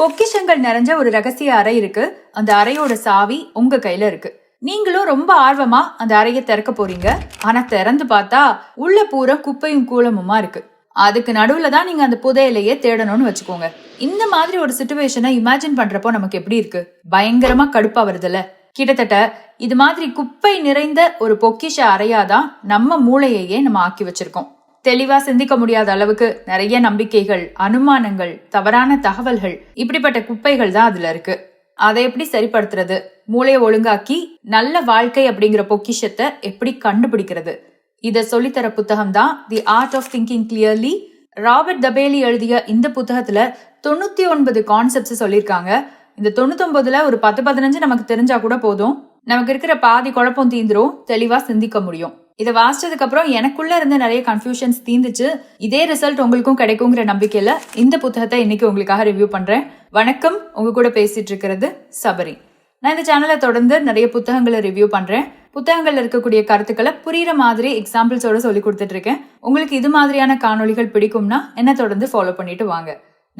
பொக்கிஷங்கள் நிறைஞ்ச ஒரு ரகசிய அறை இருக்கு. அந்த அறையோட சாவி உங்க கையில இருக்கு. நீங்களும் ரொம்ப ஆர்வமா அந்த அறையை திறக்க போறீங்க. ஆனா திறந்து பார்த்தா உள்ள பூரா குப்பையும் கூலமுமா இருக்கு. அதுக்கு நடுவுல தான் நீங்க அந்த புதையலையே தேடணும்னு வச்சுக்கோங்க. இந்த மாதிரி ஒரு சுச்சுவேஷனை இமேஜின் பண்றப்போ நமக்கு எப்படி இருக்கு? பயங்கரமா கடுப்பா வருதுல்ல. கிட்டத்தட்ட இது மாதிரி குப்பை நிறைந்த ஒரு பொக்கிஷ அறையாதான் நம்ம மூளையையே நம்ம ஆக்கி வச்சிருக்கோம். தெளிவா சிந்திக்க முடியாத அளவுக்கு நிறைய நம்பிக்கைகள் அனுமானங்கள் தவறான தகவல்கள் இப்படிப்பட்ட குப்பைகள் தான் அதுல இருக்கு. அதை எப்படி சரிப்படுத்துறது? மூளையை ஒழுங்காக்கி நல்ல வாழ்க்கை அப்படிங்கிற பொக்கிஷத்தை எப்படி கண்டுபிடிக்கிறது? இதை சொல்லித்தர புத்தகம் தான் the art of thinking clearly Robert Dobelli எழுதிய இந்த புத்தகத்துல தொண்ணூத்தி ஒன்பது கான்செப்ட்ஸ் சொல்லியிருக்காங்க. இந்த தொண்ணூத்தொன்பதுல ஒரு பத்து பதினஞ்சு நமக்கு தெரிஞ்சா கூட போதும். நமக்கு இருக்கிற பாதி குழப்பம் தீந்துரும். தெளிவா சிந்திக்க முடியும். இதை வாசிச்சதுக்கு அப்புறம் எனக்குள்ள இருந்த நிறைய கன்ஃபியூஷன்ஸ் தீந்துச்சு. இதே ரிசல்ட் உங்களுக்கும் கிடைக்குங்கிற நம்பிக்கையில இந்த புத்தகத்தை இன்னைக்கு உங்களுக்காக ரிவ்யூ பண்றேன். வணக்கம். உங்க கூட பேசிட்டு இருக்கிறது சபரி. நான் இந்த சேனலை தொடர்ந்து நிறைய புத்தகங்களை ரிவ்யூ பண்றேன். புத்தகங்கள்ல இருக்கக்கூடிய கருத்துக்களை புரியுற மாதிரி எக்ஸாம்பிள்ஸோட சொல்லி கொடுத்துட்டு இருக்கேன். உங்களுக்கு இது மாதிரியான காணொளிகள் பிடிக்கும்னா என்ன தொடர்ந்து ஃபாலோ பண்ணிட்டு வாங்க.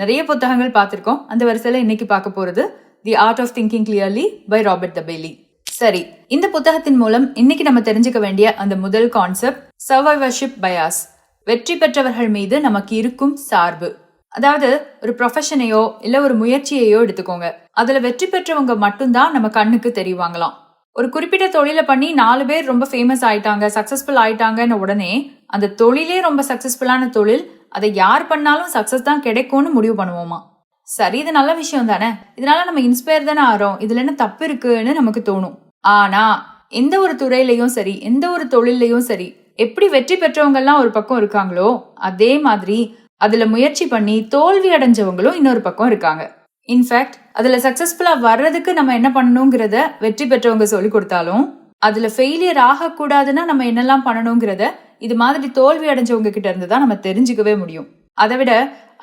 நிறைய புத்தகங்கள் பார்த்துருக்கோம். அந்த வரிசையில இன்னைக்கு பார்க்க போறது the art of thinking clearly by Robert Dobelli சரி இந்த புத்தகத்தின் மூலம் இன்னைக்கு நம்ம தெரிஞ்சுக்க வேண்டிய அந்த முதல் கான்செப்ட் சர்வைவர்ஷிப் பயாஸ் வெற்றி பெற்றவர்கள் மீது நமக்கு இருக்கும் சார்பு. அதாவது ஒரு ப்ரொஃபஷனையோ இல்ல ஒரு முயற்சியையோ எடுத்துக்கோங்க. அதுல வெற்றி பெற்றவங்க மட்டும்தான் நம்ம கண்ணுக்கு தெரிவாங்களாம். ஒரு குறிப்பிட்ட தொழிலை பண்ணி நாலு பேர் ரொம்ப ஃபேமஸ் ஆயிட்டாங்க சக்சஸ்ஃபுல் ஆயிட்டாங்கன்னு உடனே அந்த தொழிலே ரொம்ப சக்சஸ்ஃபுல்லான தொழில் அதை யார் பண்ணாலும் சக்சஸ் தான் கிடைக்கும்னு முடிவு பண்ணுவோமா? சரி இது நல்ல விஷயம் தானே? இதனால நம்ம இன்ஸ்பயர் தானே ஆறோம்? இதுல என்ன தப்பு இருக்குன்னு நமக்கு தோணும். ஆனா எந்த ஒரு துறையிலையும் சரி எந்த ஒரு தொழிலையும் சரி எப்படி வெற்றி பெற்றவங்கெல்லாம் ஒரு பக்கம் இருக்காங்களோ அதே மாதிரி அதுல முயற்சி பண்ணி தோல்வி அடைஞ்சவங்களும் இன்னொரு பக்கம் இருக்காங்க. இன்ஃபேக்ட் அதுல சக்சஸ்ஃபுல்லா வர்றதுக்கு நம்ம என்ன பண்ணணுங்கிறத வெற்றி பெற்றவங்க சொல்லி கொடுத்தாலும் அதுல ஃபெயிலியர் ஆகக்கூடாதுன்னா நம்ம என்னெல்லாம் பண்ணணுங்கிறத இது மாதிரி தோல்வி அடைஞ்சவங்க கிட்ட இருந்து தான் நம்ம தெரிஞ்சுக்கவே முடியும். அதை விட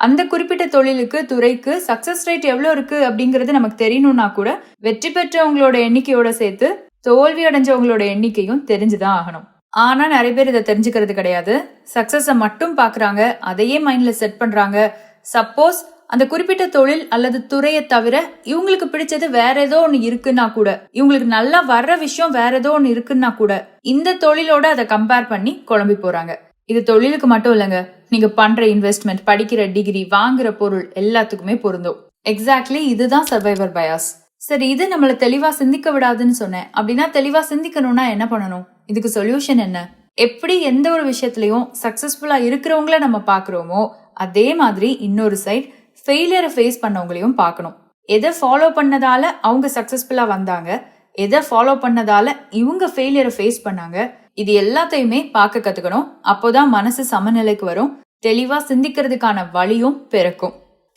அந்த குறிப்பிட்ட தொழிலுக்கு துறைக்கு சக்சஸ் ரேட் எவ்வளோ இருக்கு அப்படிங்கிறது நமக்கு தெரியணும்னா கூட வெற்றி பெற்றவங்களோட எண்ணிக்கையோட சேர்த்து தோல்வி அடைஞ்சவங்களோட எண்ணிக்கையும் தெரிஞ்சுதான் ஆகணும். ஆனா நிறைய பேர் இதை தெரிஞ்சுக்கிறது கிடையாது. சக்சஸை மட்டும் பாக்குறாங்க அதையே மைண்ட்ல செட் பண்றாங்க. சப்போஸ் அந்த குறிப்பிட்ட தொழில் அல்லது துறையை தவிர இவங்களுக்கு பிடிச்சது வேற ஏதோ ஒன்று இருக்குன்னா கூட இவங்களுக்கு நல்லா வர்ற விஷயம் வேற ஏதோ ஒன்று இருக்குன்னா கூட இந்த தொழிலோட அதை கம்பேர் பண்ணி குழம்பி போறாங்க. இது தொழிலுக்கு மட்டும் இல்லைங்க. நீங்கள் பண்ணுற இன்வெஸ்ட்மெண்ட் படிக்கிற டிகிரி வாங்குற பொருள் எல்லாத்துக்குமே பொருந்தும். எக்ஸாக்ட்லி இதுதான் சர்வைவர் பயாஸ் சரி இது நம்மளை தெளிவா சிந்திக்க விடாதுன்னு சொன்னேன். அப்படின்னா தெளிவா சிந்திக்கணும்னா என்ன பண்ணணும்? இதுக்கு சொல்யூஷன் என்ன? எப்படி எந்த ஒரு விஷயத்துலையும் சக்சஸ்ஃபுல்லா இருக்கிறவங்கள நம்ம பாக்குறோமோ அதே மாதிரி இன்னொரு சைட் ஃபெயிலியரை ஃபேஸ் பண்ணவங்களையும் பார்க்கணும். எதை ஃபாலோ பண்ணதால அவங்க சக்சஸ்ஃபுல்லா வந்தாங்க எதை ஃபாலோ பண்ணதால இவங்க ஃபெயிலியரை ஃபேஸ் பண்ணாங்க இது எல்லாத்தையுமே பார்க்க கத்துக்கணும். அப்போதான் மனசு சமநிலைக்கு வரும். தெளிவா சிந்திக்கிறதுக்கான வழியும் பிறக்கும்.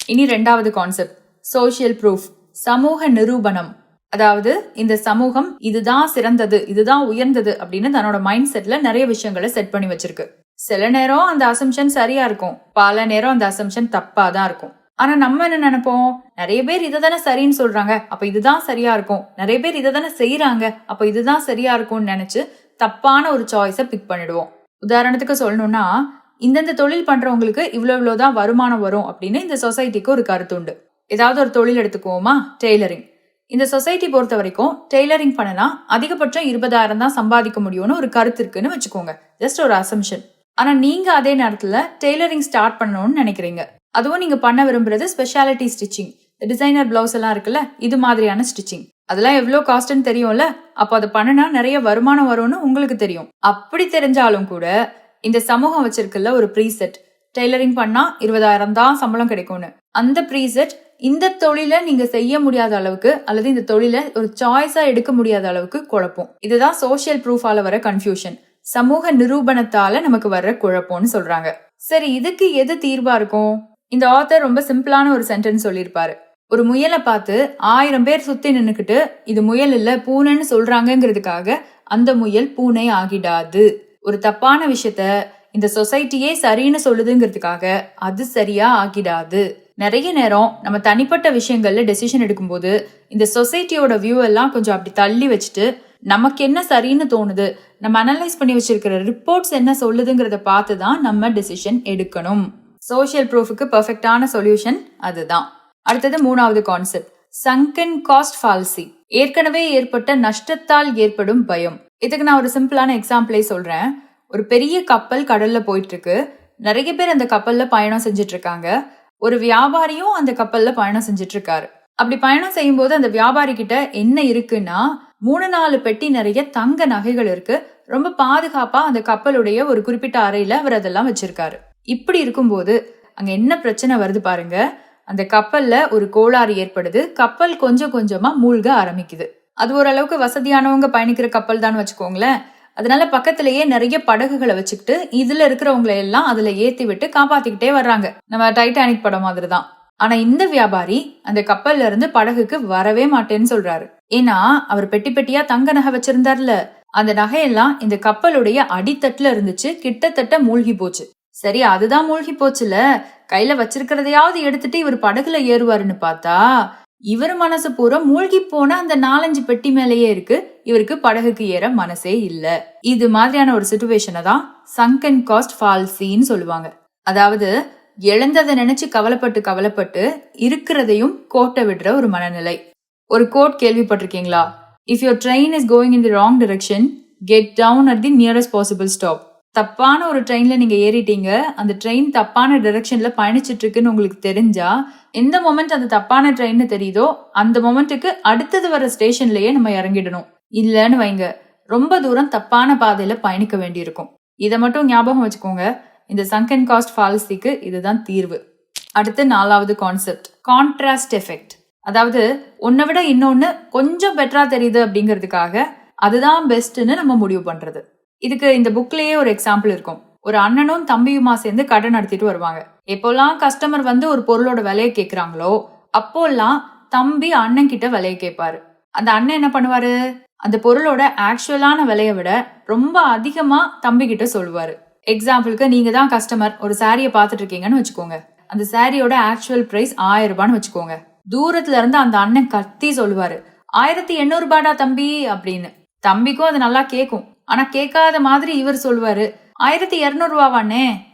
இனி ரெண்டாவது கான்செப்ட் சோசியல் ப்ரூஃப் சமூக நிரூபணம். அதாவது இந்த சமூகம் இதுதான் சிறந்தது இதுதான் உயர்ந்தது அப்படின்னு தன்னோட மைண்ட் செட்ல நிறைய விஷயங்களை செட் பண்ணி வச்சிருக்கு. சில நேரம் அந்த அசம்ஷன் சரியா இருக்கும். பல நேரம் அந்த அசம்ஷன் தப்பா தான் இருக்கும். ஆனா நம்ம என்ன நினைப்போம்? நிறைய பேர் இதை தானே சரின்னு சொல்றாங்க. அப்ப இதுதான் சரியா இருக்கும். நிறைய பேர் இதை தானே செய்யறாங்க அப்ப இதுதான் சரியா இருக்கும்னு நினைச்சு தப்பான ஒரு சாய்ஸை பிக் பண்ணிடுவோம். உதாரணத்துக்கு சொல்லணும்னா இந்தந்த தொழில் பண்றவங்களுக்கு இவ்வளோ இவ்வளோ தான் வருமானம் வரும் அப்படின்னு இந்த சொசைட்டிக்கு ஒரு கருத்து உண்டு. ஏதாவது ஒரு தொழில் எடுத்துக்குவோமா? டெய்லரிங் இந்த சொசைட்டி பொறுத்த வரைக்கும் டெய்லரிங் பண்ணனா அதிகபட்சம் இருபதாயிரம் தான் சம்பாதிக்க முடியும்னு ஒரு கருத்து இருக்குன்னு வச்சுக்கோங்க. ஜஸ்ட் ஒரு அசம்ஷன் ஆனா நீங்க அதே நேரத்துல டெய்லரிங் ஸ்டார்ட் பண்ணணும்னு நினைக்கிறீங்க. அதுவும் நீங்க பண்ண விரும்புறது ஸ்பெஷாலிட்டி ஸ்டிச்சிங் டிசைனர் பிளவுஸ் எல்லாம் இருக்குல்ல இது மாதிரியான ஸ்டிச்சிங் அதெல்லாம் எவ்வளோ காஸ்ட்னு தெரியும்ல? அப்போ அதை பண்ணினா நிறைய வருமானம் வரும்னு உங்களுக்கு தெரியும். அப்படி தெரிஞ்சாலும் கூட இந்த சமூகம் வச்சிருக்குல்ல ஒரு ப்ரீசெட் டெய்லரிங் பண்ணா இருபதாயிரம் தான் சம்பளம் கிடைக்கும்னு. அந்த ப்ரீசெட் இந்த தொழிலை நீங்க செய்ய முடியாத அளவுக்கு அல்லது இந்த தொழிலை ஒரு சாய்ஸா எடுக்க முடியாத அளவுக்கு குழப்பம். இதுதான் சோசியல் ப்ரூஃபால வர கன்ஃபியூஷன் சமூக நிரூபணத்தால நமக்கு வர்ற குழப்பம்னு சொல்றாங்க. சரி இதுக்கு எது தீர்வா இருக்கும்? இந்த ஆத்தர் ரொம்ப சிம்பிளான ஒரு சென்டென்ஸ் சொல்லியிருப்பாரு. ஒரு முயலை பார்த்து ஆயிரம் பேர் சுத்தி நின்னுக்கிட்டு இது முயல் இல்ல பூனைன்னு சொல்றாங்கிறதுக்காக அந்த முயல் பூனை ஆகிடாது. ஒரு தப்பான விஷயத்த இந்த சொசைட்டியே சரின்னு சொல்லுதுங்கிறதுக்காக அது சரியா ஆகிடாது. நிறைய நேரம் நம்ம தனிப்பட்ட விஷயங்கள்ல டெசிஷன் எடுக்கும்போது இந்த சொசைட்டியோட வியூ எல்லாம் கொஞ்சம் அப்படி தள்ளி வச்சுட்டு நமக்கு என்ன சரின்னு தோணுது நம்ம அனலைஸ் பண்ணி வச்சிருக்கிற ரிப்போர்ட்ஸ் என்ன சொல்லுதுங்கிறத பார்த்து தான் நம்ம டெசிஷன் எடுக்கணும். சோஷியல் ப்ரூஃபுக்கு பர்ஃபெக்டான சொல்யூஷன் அதுதான். அடுத்தது மூணாவது கான்செப்ட் சங்கன் காஸ்ட் ஃபால்சி ஏற்கனவே ஏற்பட்ட நஷ்டத்தால் ஏற்படும் பயம். இதுக்கு நான் ஒரு சிம்பிளான எக்ஸாம்பிளே சொல்றேன். ஒரு பெரிய கப்பல் கடல்ல போயிட்டு இருக்கு நிறைய பேர் அந்த கப்பல்ல பயணம் செஞ்சுட்டு இருக்காங்க ஒரு வியாபாரியும் அந்த கப்பல்ல பயணம் செஞ்சுட்டு இருக்காரு அப்படி பயணம் செய்யும் போது அந்த வியாபாரி கிட்ட என்ன இருக்குன்னா மூணு நாலு பெட்டி நிறைய தங்க நகைகள் இருக்கு. ரொம்ப பாதுகாப்பா அந்த கப்பலுடைய ஒரு குறிப்பிட்ட அறையில அவர் அதெல்லாம் வச்சிருக்காரு. இப்படி இருக்கும்போது அங்க என்ன பிரச்சனை வருது பாருங்க. அந்த கப்பல்ல ஒரு கோளாறு ஏற்படுது. கப்பல் கொஞ்சம் கொஞ்சமா மூழ்க ஆரம்பிக்குது. அது ஓரளவுக்கு வசதியானவங்க பயணிக்கிற கப்பல் தான் வச்சுக்கோங்களேன். அதனால பக்கத்திலேயே நிறைய படகுகளை வச்சுக்கிட்டு இதுல இருக்கிறவங்களை எல்லாம் அதுல ஏத்தி விட்டு காப்பாத்திக்கிட்டே வர்றாங்க. நம்ம டைட்டானிக் படம் மாதிரி தான் ஆனா இந்த வியாபாரி அந்த கப்பல்ல இருந்து படகுக்கு வரவே மாட்டேன்னு சொல்றாரு. ஏன்னா அவர் பெட்டி பெட்டியா தங்க நகை வச்சிருந்தார்ல. அந்த நகையெல்லாம் இந்த கப்பலுடைய அடித்தட்டுல இருந்துச்சு. கிட்டத்தட்ட மூழ்கி போச்சு. சரி அதுதான் மூழ்கி போச்சுல. கையில வச்சிருக்கிறதையாவது எடுத்துட்டு இவர் படகுல ஏறுவாருன்னு பார்த்தா இவர் மனசு பூரா மூழ்கி போன அந்த நாலஞ்சு பெட்டி மேலேயே இருக்கு. இவருக்கு படகுக்கு ஏற மனசே இல்ல. இது மாதிரியான ஒரு சுச்சுவேஷனை தான் சங்கன் காஸ்ட் ஃபால்சின்னு சொல்லுவாங்க. அதாவது இழந்ததை நினைச்சு கவலைப்பட்டு கவலைப்பட்டு இருக்கிறதையும் கோட்டை விடுற ஒரு மனநிலை. ஒரு கோட் கேள்விப்பட்டிருக்கீங்களா? If your train is going in the wrong direction get down at the nearest possible stop தப்பான ஒரு ட்ரெயின்ல நீங்க ஏறிட்டீங்க. அந்த ட்ரெயின் தப்பான டைரக்ஷன்ல பயணிச்சிட்டு இருக்குன்னு உங்களுக்கு தெரிஞ்சா எந்த மொமெண்ட் அந்த தப்பான ட்ரெயின்னு தெரியுதோ அந்த மொமெண்ட்டுக்கு அடுத்தது வர ஸ்டேஷன்லயே நம்ம இறங்கிடணும். இல்லைன்னு வைங்க. ரொம்ப தூரம் தப்பான பாதையில பயணிக்க வேண்டியிருக்கும். இதை மட்டும் ஞாபகம் வச்சுக்கோங்க. இந்த சங்கன் காஸ்ட் பாலிசிக்கு இதுதான் தீர்வு. அடுத்து நாலாவது கான்செப்ட் கான்ட்ராஸ்ட் எஃபெக்ட் அதாவது உன்னை விட இன்னொன்னு கொஞ்சம் பெட்டரா தெரியுது அப்படிங்கிறதுக்காக அதுதான் பெஸ்ட்னு நம்ம முடிவு பண்றது. இதுக்கு இந்த புக்லயே ஒரு எக்ஸாம்பிள் இருக்கும். ஒரு அண்ணனும் தம்பியுமா சேர்ந்து கடை நடத்திட்டு வருவாங்க. எப்போல்லாம் கஸ்டமர் வந்து ஒரு பொருளோட விலையை கேட்குறாங்களோ அப்போல்லாம் தம்பி அண்ணன் கிட்ட விலையை கேட்பாரு அந்த அண்ணன் என்ன பண்ணுவாரு? அந்த பொருளோட ஆக்சுவலான விலையை விட ரொம்ப அதிகமா தம்பி கிட்ட சொல்லுவாரு. எக்ஸாம்பிளுக்கு நீங்க தான் கஸ்டமர் ஒரு சாரியை பார்த்துட்டு இருக்கீங்கன்னு வச்சுக்கோங்க. அந்த சாரியோட ஆக்சுவல் பிரைஸ் ஆயிரம் ரூபான்னு வச்சுக்கோங்க. தூரத்துல இருந்து அந்த அண்ணன் கத்தி சொல்லுவாரு ஆயிரத்தி எண்ணூறு ரூபாடா தம்பி? அப்படின்னு. தம்பிக்கும் அது நல்லா கேக்கும். ஆனா கேட்காத மாதிரி இவர் சொல்லுவாரு ஆயிரத்தி இருநூறு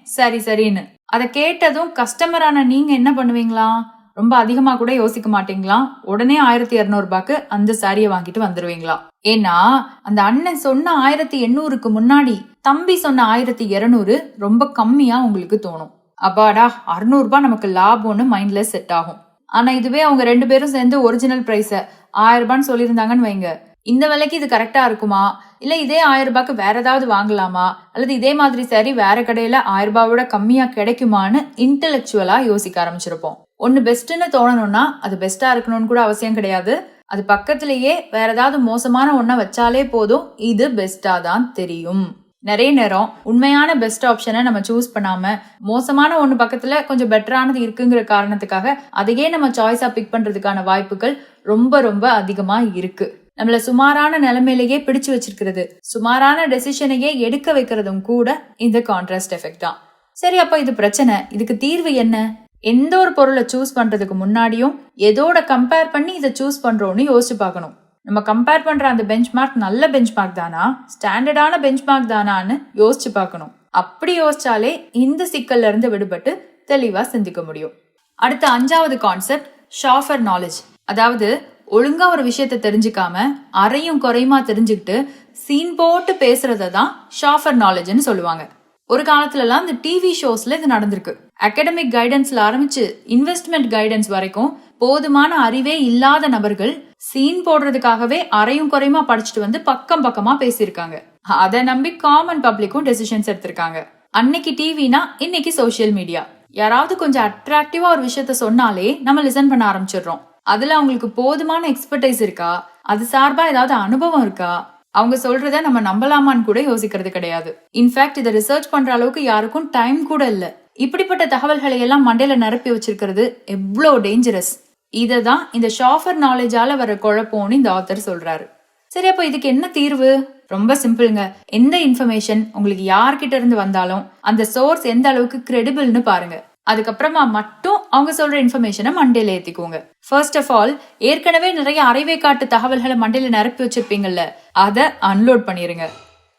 சரி சரின்னு. அதை கேட்டதும் கஸ்டமரான நீங்க என்ன பண்ணுவீங்களா? ரொம்ப அதிகமா கூட யோசிக்க மாட்டீங்களா? உடனே ஆயிரத்தி இரநூறுபாக்கு அந்த சாரியை வாங்கிட்டு வந்துருவீங்களா? ஏன்னா அந்த அண்ணன் சொன்ன ஆயிரத்தி எண்ணூறுக்கு முன்னாடி தம்பி சொன்ன ஆயிரத்தி இருநூறு ரொம்ப கம்மியா உங்களுக்கு தோணும். அப்பாடா அறுநூறுபா நமக்கு லாபம்னு மைண்ட்ல செட் ஆகும். ஆனா இதுவே அவங்க ரெண்டு பேரும் சேர்ந்து ஒரிஜினல் பிரைஸ ஆயிரம் ரூபான்னு சொல்லியிருந்தாங்கன்னு வைங்க. இந்த விலைக்கு இது கரெக்டாக இருக்குமா? இல்லை இதே ஆயிரம் ரூபாய்க்கு வேற ஏதாவது வாங்கலாமா? அல்லது இதே மாதிரி சரி வேற கடையில ஆயிரம் ரூபாயோட கம்மியாக கிடைக்குமான்னு இன்டலெக்சுவலாக யோசிக்க ஆரம்பிச்சிருப்போம். ஒன்று பெஸ்ட்டுன்னு தோணணும்னா அது பெஸ்ட்டாக இருக்கணும்னு கூட அவசியம் கிடையாது. அது பக்கத்திலேயே வேற ஏதாவது மோசமான ஒன்றை வச்சாலே போதும் இது பெஸ்ட்டாக தான் தெரியும். நிறைய நேரம் உண்மையான பெஸ்ட் ஆப்ஷனை நம்ம சூஸ் பண்ணாம மோசமான ஒன்று பக்கத்துல கொஞ்சம் பெட்டரானது இருக்குங்கிற காரணத்துக்காக அதையே நம்ம சாய்ஸா பிக் பண்றதுக்கான வாய்ப்புகள் ரொம்ப ரொம்ப அதிகமா இருக்கு. நம்மள சுமாரான நிலைமையிலேயே பிடிச்சு வச்சிருக்கிறது. சுமாரான டெசிஷனையே எடுக்க வைக்கிறதும் கூட இந்த கான்ட்ராஸ்ட் எஃபெக்ட் தான். சரி அப்ப இது பிரச்சனை. இதுக்கு தீர்வு என்ன? எந்த ஒரு பொருளை சூஸ் பண்றதுக்கு முன்னாடியும் எதோட கம்பேர் பண்ணி இதை சூஸ் பண்றோம்னு யோசிச்சு பார்க்கணும். நம்ம கம்பேர் பண்ற அந்த பெஞ்ச் மார்க் நல்ல பெஞ்ச் மார்க் தானா? ஸ்டாண்டர்டான பெஞ்ச் மார்க் தானான்னு யோசிச்சு பார்க்கணும். அப்படி யோசிச்சாலே இந்த சிக்கல்ல இருந்து விடுபட்டு தெளிவா சிந்திக்க முடியும். அடுத்த அஞ்சாவது கான்செப்ட் ஷாஃபர் நாலேஜ் அதாவது ஒழுங்கா ஒரு விஷயத்த தெரிஞ்சுக்காம அறையும் குறையுமா தெரிஞ்சுக்கிட்டு சீன் போட்டு பேசுறத தான் ஷாஃபர் நாலேஜ்னு சொல்லுவாங்க. ஒரு காலத்துலலாம் இந்த டிவி ஷோஸ்ல இது நடந்திருக்கு. அகாடமிக் கைடன்ஸ்ல ஆரம்பிச்சு இன்வெஸ்ட்மெண்ட் கைடன்ஸ் வரைக்கும் போதுமான அறிவே இல்லாத நபர்கள் சீன் போடுறதுக்காகவே அரையும் குறையுமா படிச்சுட்டு வந்து பக்கம் பக்கமா பேசியிருக்காங்க. அதை நம்பி காமன் பப்ளிக்கும் டெசிஷன்ஸ் எடுத்திருக்காங்க. அன்னைக்கு டிவினா இன்னைக்கு சோசியல் மீடியா யாராவது கொஞ்சம் அட்ராக்டிவா ஒரு விஷயத்த சொன்னாலே நம்ம லிசன் பண்ண ஆரம்பிச்சிடுறோம். அதுல அவங்களுக்கு போதுமான எக்ஸ்பர்டைஸ் இருக்கா? அது சார்பா ஏதாவது அனுபவம் இருக்கா? அவங்க சொல்றத நம்ம நம்பலாமான்னு கூட யோசிக்கிறது கிடையாது. இன்ஃபேக்ட் இதை ரிசர்ச் பண்ற அளவுக்கு யாருக்கும் டைம் கூட இல்ல. இப்படிப்பட்ட தகவல்களை எல்லாம் மண்டையில நிரப்பி வச்சிருக்கிறது எவ்வளோ டேஞ்சரஸ் இதை தான் இந்த ஷாஃபர் நாலேஜால வர குழப்பம்னு இந்த ஆத்தர் சொல்றாரு. சரி அப்போ இதுக்கு என்ன தீர்வு? ரொம்ப சிம்பிள்ங்க. எந்த இன்ஃபர்மேஷன் உங்களுக்கு யார்கிட்ட இருந்து வந்தாலும் அந்த சோர்ஸ் எந்த அளவுக்கு கிரெடிபிள்னு பாருங்க. அதுக்கப்புறமா மட்டும் அவங்க சொல்ற இன்ஃபர்மேஷனை மண்டேல ஏத்திக்கோங்க. ஃபர்ஸ்ட் ஆஃப் ஆல் ஏற்கனவே நிறைய அரைவே காட்டு தகவல்களை மண்டையில நிரப்பி வச்சிருப்பீங்கல்ல அதை அன்லோட் பண்ணிருங்க.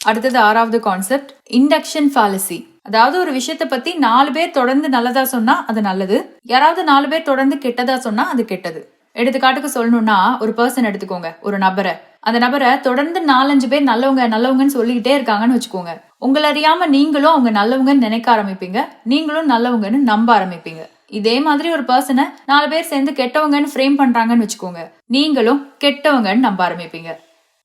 அடுத்தது ஆறாவது கான்செப்ட் இண்டக்ஷன் ஃபாலசி அதாவது ஒரு விஷயத்த பத்தி நாலு பேர் தொடர்ந்து நல்லதா சொன்னா அது நல்லது யாராவது நாலு பேர் தொடர்ந்து கெட்டதா சொன்னா அது கெட்டது. எடுத்துக்காட்டுக்கு சொல்லணும்னா ஒரு பர்சன் எடுத்துக்கோங்க ஒரு நபரை. அந்த நபரை தொடர்ந்து நாலஞ்சு பேர் நல்லவங்க நல்லவங்கன்னு சொல்லிக்கிட்டே இருக்காங்கன்னு வச்சுக்கோங்க. உங்களை அறியாம நீங்களும் அவங்க நல்லவங்கன்னு நினைக்க ஆரம்பிப்பீங்க. நீங்களும் நல்லவங்கன்னு நம்ப ஆரம்பிப்பீங்க. இதே மாதிரி ஒரு பர்சனை நாலு பேர் சேர்ந்து கெட்டவங்கன்னு ஃப்ரேம் பண்றாங்கன்னு வச்சுக்கோங்க. நீங்களும் கெட்டவங்கன்னு நம்ப ஆரம்பிப்பீங்க.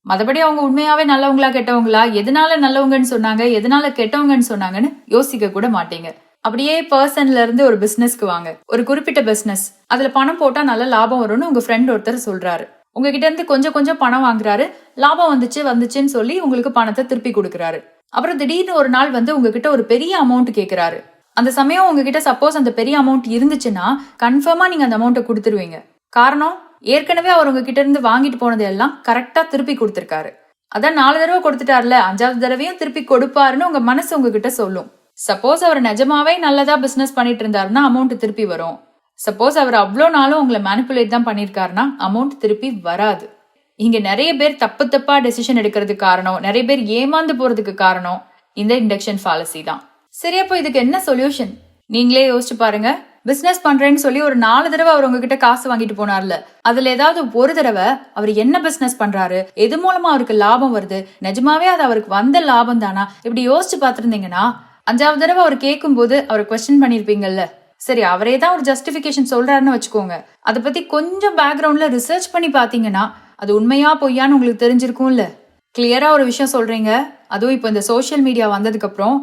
மத்தபடி அவங்க உண்மையாவே நல்லவங்களா கெட்டவங்களா எதனால நல்லவங்கன்னு சொன்னாங்க எதனால கெட்டவங்கன்னு சொன்னாங்கன்னு யோசிக்க கூட மாட்டீங்க. அப்படியே பர்சன்ல இருந்து ஒரு பிசினஸ்க்கு வாங்க. ஒரு குறிப்பிட்ட பிசினஸ் அதுல பணம் போட்டா நல்ல லாபம் வரும்னு உங்க ஃப்ரெண்ட் ஒருத்தர் சொல்றாரு. உங்ககிட்ட இருந்து கொஞ்சம் கொஞ்சம் பணம் வாங்குறாரு. லாபம் வந்துச்சு வந்துச்சுன்னு சொல்லி உங்களுக்கு பணத்தை திருப்பி கொடுக்குறாரு. அப்புறம் திடீர்னு ஒரு நாள் வந்து உங்ககிட்ட ஒரு பெரிய அமௌண்ட் கேட்குறாரு அந்த சமயம் உங்ககிட்ட சப்போஸ் அந்த பெரிய அமௌண்ட் இருந்துச்சுன்னா கன்ஃபார்மா நீங்க அந்த அமௌண்ட்டை கொடுத்துருவீங்க. காரணம் ஏற்கனவே அவர் உங்ககிட்ட இருந்து வாங்கிட்டு போனது எல்லாம் கரெக்டா திருப்பி கொடுத்துருக்காரு. அதான் நாலு தடவை கொடுத்துட்டார்ல அஞ்சாவது தடவையும் திருப்பி கொடுப்பாருன்னு உங்க மனசு உங்ககிட்ட சொல்லும். சப்போஸ் அவர் நிஜமாவே நல்லதா பிசினஸ் பண்ணிட்டு இருந்தாருன்னா அமௌண்ட் திருப்பி வரும். சப்போஸ் அவர் அவ்வளோ நாளும் உங்களை மேனிப்புலேட் தான் பண்ணியிருக்காருன்னா அமௌண்ட் திருப்பி வராது. இங்கே நிறைய பேர் தப்பு தப்பாக டெசிஷன் எடுக்கிறதுக்கு காரணம் நிறைய பேர் ஏமாந்து போகிறதுக்கு காரணம் இந்த இண்டக்ஷன் ஃபாலசி தான். சரி அப்போ இதுக்கு என்ன சொல்யூஷன் நீங்களே யோசிச்சு பாருங்க. பிசினஸ் பண்றேன்னு சொல்லி ஒரு நாலு தடவை அவர் உங்ககிட்ட காசு வாங்கிட்டு போனார்ல. அதுல ஏதாவது ஒரு தடவை அவர் என்ன பிசினஸ் பண்றாரு எது மூலமா அவருக்கு லாபம் வருது நிஜமாவே அது அவருக்கு வந்த லாபம் தானா? இப்படி யோசிச்சு பார்த்துருந்தீங்கன்னா அஞ்சாவது தடவை அவர் கேட்கும் போது அவர் கொஸ்டின் பண்ணிருப்பீங்கல்ல சரி அவரே தான் ஒரு ஜஸ்டிஃபிகேஷன் சொல்றாருன்னு வச்சுக்கோங்க. அதை பத்தி கொஞ்சம் பேக்ரவுண்ட்ல ரிசர்ச் பண்ணி பாத்தீங்கன்னா அது உண்மையா பொய்யான்னு உங்களுக்கு தெரிஞ்சிருக்கும்ல. கிளியரா ஒரு விஷயம் சொல்றீங்க? அதுவும் இப்போ இந்த சோஷியல் மீடியா வந்ததுக்கு அப்புறம்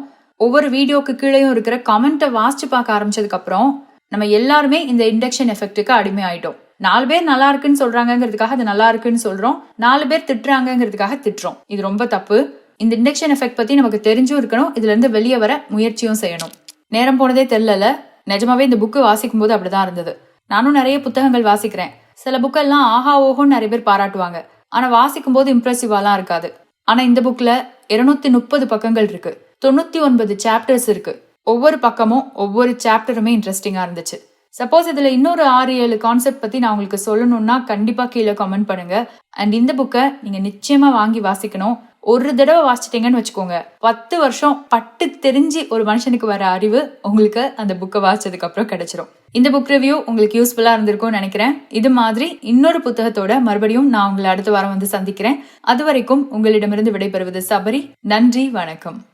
ஒவ்வொரு வீடியோக்கு கீழேயும் இருக்கிற கமெண்ட்டை வாசிச்சு பார்க்க ஆரம்பிச்சதுக்கு அப்புறம் நம்ம எல்லாருமே இந்த இண்டக்ஷன் எஃபெக்ட்டுக்கு அடிமை ஆயிட்டோம். நாலு பேர் நல்லா இருக்குன்னு சொல்றாங்கிறதுக்காக அது நல்லா இருக்குன்னு சொல்றோம். நாலு பேர் திட்டுறாங்கங்கிறதுக்காக திட்டுறோம். இது ரொம்ப தப்பு. இந்த இண்டக்ஷன் எஃபெக்ட் பத்தி நமக்கு தெரிஞ்சும் இருக்கணும். இதுல இருந்து வெளியே வர முயற்சியும் செய்யணும். நேரம் போனதே தெரியல நிஜமாவே இந்த புக்கு வாசிக்கும் போது அப்படிதான் இருந்தது. நானும் நிறைய புத்தகங்கள் வாசிக்கிறேன். சில புக்கெல்லாம் ஆஹா ஓஹோன்னு நிறைய பேர் பாராட்டுவாங்க. ஆனா வாசிக்கும் போது இம்ப்ரெசிவாலாம் இருக்காது. ஆனா இந்த புக்ல இருநூத்தி முப்பது பக்கங்கள் இருக்கு. தொண்ணூத்தி ஒன்பது சாப்டர்ஸ் இருக்கு. ஒவ்வொரு பக்கமும் ஒவ்வொரு சாப்டருமே இன்ட்ரெஸ்டிங்கா இருந்துச்சு. சப்போஸ் இதுல இன்னொரு ஆறு ஏழு கான்செப்ட் பத்தி நான் உங்களுக்கு சொல்லணும்னா கண்டிப்பா கீழே கமெண்ட் பண்ணுங்க. அண்ட் இந்த புக்கை நீங்க நிச்சயமா வாங்கி வாசிக்கணும். ஒரு தடவை வாசிச்சிட்டீங்கன்னு வச்சுக்கோங்க. பத்து வருஷம் பட்டு தெரிஞ்சு ஒரு மனுஷனுக்கு வர அறிவு உங்களுக்கு அந்த புக்கை வாசிச்சதுக்கு அப்புறம் கிடைச்சிரும். இந்த புக் ரிவ்யூ உங்களுக்கு யூஸ்ஃபுல்லா இருந்திருக்கும்னு நினைக்கிறேன். இது மாதிரி இன்னொரு புத்தகத்தோட மறுபடியும் நான் உங்களை அடுத்த வாரம் வந்து சந்திக்கிறேன். அது வரைக்கும் உங்களிடமிருந்து விடைபெறுவது சபரி. நன்றி வணக்கம்.